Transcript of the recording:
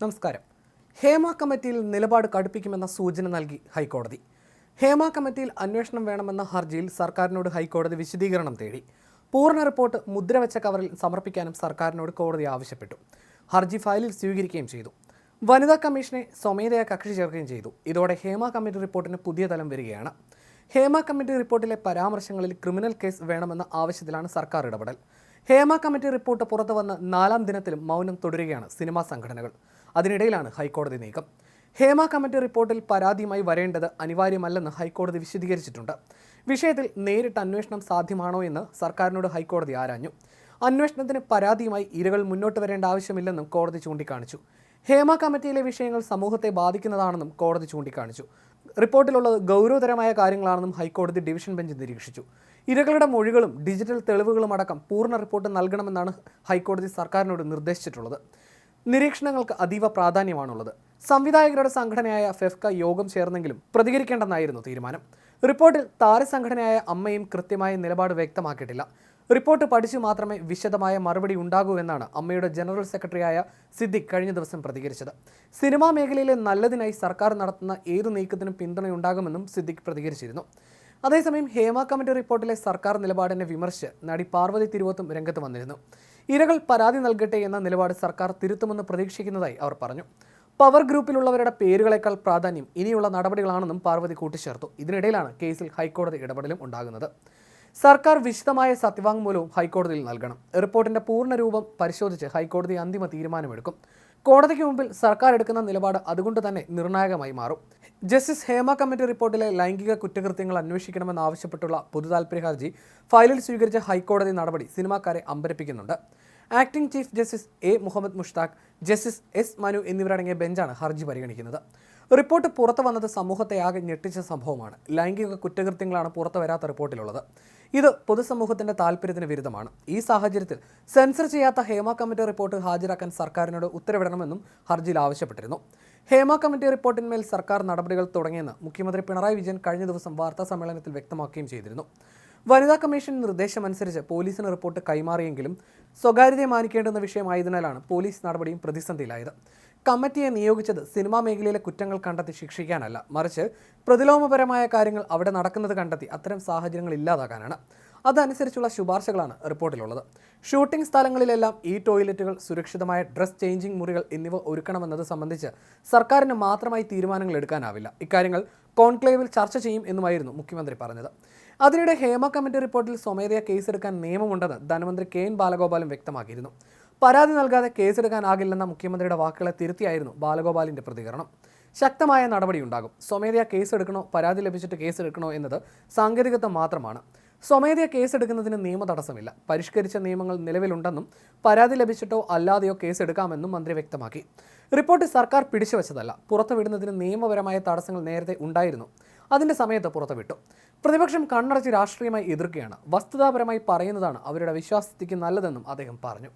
നമസ്കാരം. ഹേമ കമ്മിറ്റിയിൽ നിലപാട് കടുപ്പിക്കുമെന്ന സൂചന നൽകി ഹൈക്കോടതി. ഹേമ കമ്മിറ്റിയിൽ അന്വേഷണം വേണമെന്ന ഹർജിയിൽ സർക്കാരിനോട് ഹൈക്കോടതി വിശദീകരണം തേടി. പൂർണ റിപ്പോർട്ട് മുദ്രവെച്ച കവറിൽ സമർപ്പിക്കാനും സർക്കാരിനോട് കോടതി ആവശ്യപ്പെട്ടു. ഹർജി ഫയലിൽ സ്വീകരിക്കുകയും ചെയ്തു. വനിതാ കമ്മീഷനെ സ്വമേധയാ കക്ഷി ചേർക്കുകയും ചെയ്തു. ഇതോടെ ഹേമ കമ്മിറ്റി റിപ്പോർട്ടിന് പുതിയ തലം വരികയാണ്. ഹേമ കമ്മിറ്റി റിപ്പോർട്ടിലെ പരാമർശങ്ങളിൽ ക്രിമിനൽ കേസ് വേണമെന്ന ആവശ്യത്തിലാണ് സർക്കാർ ഇടപെടൽ. ഹേമ കമ്മിറ്റി റിപ്പോർട്ട് പുറത്തു വന്ന് നാലാം ദിനത്തിലും മൗനം തുടരുകയാണ് സിനിമാ സംഘടനകൾ. അതിനിടയിലാണ് ഹൈക്കോടതി നീക്കം. ഹേമ കമ്മിറ്റി റിപ്പോർട്ടിൽ പരാതിയുമായി വരേണ്ടത് അനിവാര്യമല്ലെന്ന് ഹൈക്കോടതി വിശദീകരിച്ചിട്ടുണ്ട്. വിഷയത്തിൽ നേരിട്ട് അന്വേഷണം സാധ്യമാണോ എന്ന് സർക്കാരിനോട് ഹൈക്കോടതി ആരാഞ്ഞു. അന്വേഷണത്തിന് പരാതിയുമായി ഇരകൾ മുന്നോട്ട് വരേണ്ട ആവശ്യമില്ലെന്നും കോടതി ചൂണ്ടിക്കാണിച്ചു. ഹേമ കമ്മിറ്റിയിലെ വിഷയങ്ങൾ സമൂഹത്തെ ബാധിക്കുന്നതാണെന്നും കോടതി ചൂണ്ടിക്കാണിച്ചു. റിപ്പോർട്ടിലുള്ളത് ഗൗരവതരമായ കാര്യങ്ങളാണെന്നും ഹൈക്കോടതി ഡിവിഷൻ ബെഞ്ച് നിരീക്ഷിച്ചു. ഇരകളുടെ മൊഴികളും ഡിജിറ്റൽ തെളിവുകളും അടക്കം പൂർണ റിപ്പോർട്ട് നൽകണമെന്നാണ് ഹൈക്കോടതി സർക്കാരിനോട് നിർദ്ദേശിച്ചിട്ടുള്ളത്. നിരീക്ഷണങ്ങൾക്ക് അതീവ പ്രാധാന്യമാണുള്ളത്. സംവിധായകരുടെ സംഘടനയായ ഫെഫ്ക യോഗം ചേർന്നെങ്കിലും പ്രതികരിക്കേണ്ടെന്നായിരുന്നു തീരുമാനം. റിപ്പോർട്ടിൽ താരസംഘടനയായ അമ്മയും കൃത്യമായ നിലപാട് വ്യക്തമാക്കിയിട്ടില്ല. റിപ്പോർട്ട് പഠിച്ചു മാത്രമേ വിശദമായ മറുപടി ഉണ്ടാകൂ എന്നാണ് അമ്മയുടെ ജനറൽ സെക്രട്ടറിയായ സിദ്ദിഖ് കഴിഞ്ഞ ദിവസം പ്രതികരിച്ചത്. സിനിമാ മേഖലയിലെ നല്ലതിനായി സർക്കാർ നടത്തുന്ന ഏതു നീക്കത്തിനും പിന്തുണയുണ്ടാകുമെന്നും സിദ്ദിഖ് പ്രതികരിച്ചിരുന്നു. അതേസമയം ഹേമ കമ്മിറ്റി റിപ്പോർട്ടിലെ സർക്കാർ നിലപാടിനെ വിമർശിച്ച് നടി പാർവതി തിരുവോത്തും രംഗത്ത് വന്നിരുന്നു. ഇരകൾ പരാതി നൽകട്ടെ എന്ന നിലപാട് സർക്കാർ തിരുത്തുമെന്ന് പ്രതീക്ഷിക്കുന്നതായി അവർ പറഞ്ഞു. പവർ ഗ്രൂപ്പിലുള്ളവരുടെ പേരുകളേക്കാൾ പ്രാധാന്യം ഇനിയുള്ള നടപടികളാണെന്നും പാർവതി കൂട്ടിച്ചേർത്തു. ഇതിനിടയിലാണ് കേസിൽ ഹൈക്കോടതി ഇടപെടലും ഉണ്ടാകുന്നത്. സർക്കാർ വിശദമായ സത്യവാങ്മൂലവും ഹൈക്കോടതിയിൽ നൽകണം. റിപ്പോർട്ടിന്റെ പൂർണ രൂപം പരിശോധിച്ച് ഹൈക്കോടതി അന്തിമ തീരുമാനമെടുക്കും. കോടതിക്ക് മുമ്പിൽ സർക്കാർ എടുക്കുന്ന നിലപാട് അതുകൊണ്ട് തന്നെ നിർണായകമായി മാറും. ജസ്റ്റിസ് ഹേമ കമ്മിറ്റി റിപ്പോർട്ടിലെ ലൈംഗിക കുറ്റകൃത്യങ്ങൾ അന്വേഷിക്കണമെന്നാവശ്യപ്പെട്ടുള്ള പൊതുതാൽപര്യ ഹർജി ഫയലിൽ സ്വീകരിച്ച ഹൈക്കോടതി നടപടി സിനിമാക്കാരെ അമ്പരപ്പിക്കുന്നുണ്ട്. Acting chief justice A Muhammad Mushtaq justice S Manu എന്നിവരടങ്ങിയ ബെഞ്ചാണ് ഹർജി പരിഗണിക്കുന്നത്. റിപ്പോർട്ട് പുറത്തു വന്നത് സമൂഹത്തെ ആകെ ഞെട്ടിച്ച സംഭവമാണ്. ലൈംഗിക കുറ്റകൃത്യങ്ങളാണ് പുറത്തു വരാത്ത റിപ്പോർട്ടിലുള്ളത്. ഇത് പൊതുസമൂഹത്തിന്റെ താല്പര്യത്തിന് വിരുദ്ധമാണ്. ഈ സാഹചര്യത്തിൽ സെൻസർ ചെയ്യാത്ത ഹേമ കമ്മിറ്റി റിപ്പോർട്ട് ഹാജരാക്കാൻ സർക്കാരിനോട് ഉത്തരവിടണമെന്നും ഹർജിയിൽ ആവശ്യപ്പെട്ടിരുന്നു. ഹേമ കമ്മിറ്റി റിപ്പോർട്ടിന്മേൽ സർക്കാർ നടപടികൾ തുടങ്ങിയെന്ന് മുഖ്യമന്ത്രി പിണറായി വിജയൻ കഴിഞ്ഞ ദിവസം വാർത്താ സമ്മേളനത്തിൽ വ്യക്തമാക്കുകയും ചെയ്തിരുന്നു. വനിതാ കമ്മീഷൻ നിർദ്ദേശമനുസരിച്ച് പോലീസിന് റിപ്പോർട്ട് കൈമാറിയെങ്കിലും സ്വകാര്യതയെ മാനിക്കേണ്ടുന്ന വിഷയമായതിനാലാണ് പോലീസ് നടപടിയും പ്രതിസന്ധിയിലായത്. കമ്മിറ്റിയെ നിയോഗിച്ചത് സിനിമാ മേഖലയിലെ കുറ്റങ്ങൾ കണ്ടെത്തി ശിക്ഷിക്കാനല്ല. മറിച്ച് പ്രതിലോമപരമായ കാര്യങ്ങൾ അവിടെ നടക്കുന്നത് കണ്ടെത്തി അത്തരം സാഹചര്യങ്ങൾ ഇല്ലാതാക്കാനാണ്. അതനുസരിച്ചുള്ള ശുപാർശകളാണ് റിപ്പോർട്ടിലുള്ളത്. ഷൂട്ടിംഗ് സ്ഥലങ്ങളിലെല്ലാം ഈ ടോയ്ലറ്റുകൾ സുരക്ഷിതമായ ഡ്രസ് ചേഞ്ചിങ് മുറികൾ എന്നിവ ഒരുക്കണമെന്നത് സംബന്ധിച്ച് സർക്കാരിന് മാത്രമായി തീരുമാനങ്ങൾ എടുക്കാനാവില്ല. ഇക്കാര്യങ്ങൾ കോൺക്ലേവിൽ ചർച്ച ചെയ്യും എന്നുമായിരുന്നു മുഖ്യമന്ത്രി പറഞ്ഞത്. അതിനിടെ ഹേമ കമ്മിറ്റി റിപ്പോർട്ടിൽ സ്വമേധയാ കേസെടുക്കാൻ നിയമമുണ്ടെന്ന് ധനമന്ത്രി കെ എൻ ബാലഗോപാലും വ്യക്തമാക്കിയിരുന്നു. പരാതി നൽകാതെ കേസെടുക്കാനാകില്ലെന്ന മുഖ്യമന്ത്രിയുടെ വാക്കുകളെ തിരുത്തിയായിരുന്നു ബാലഗോപാലിന്റെ പ്രതികരണം. ശക്തമായ നടപടിയുണ്ടാകും. സ്വമേധയാ കേസെടുക്കണോ പരാതി ലഭിച്ചിട്ട് കേസെടുക്കണോ എന്നത് സാങ്കേതികത്വം മാത്രമാണ്. സ്വമേധയാ കേസെടുക്കുന്നതിന് നിയമ തടസ്സമില്ല. പരിഷ്കരിച്ച നിയമങ്ങൾ നിലവിലുണ്ടെന്നും പരാതി ലഭിച്ചിട്ടോ അല്ലാതെയോ കേസെടുക്കാമെന്നും മന്ത്രി വ്യക്തമാക്കി. റിപ്പോർട്ട് സർക്കാർ പിടിച്ചുവച്ചതല്ല. പുറത്തുവിടുന്നതിന് നിയമപരമായ തടസ്സങ്ങൾ നേരത്തെ ഉണ്ടായിരുന്നു. അതിന്റെ സമയത്ത് പുറത്തുവിട്ടു. പ്രതിപക്ഷം കണ്ണടച്ച് രാഷ്ട്രീയമായി എതിർക്കുകയാണ്. വസ്തുതാപരമായി പറയുന്നതാണ് അവരുടെ വിശ്വാസത്തിക്ക് നല്ലതെന്നും അദ്ദേഹം പറഞ്ഞു.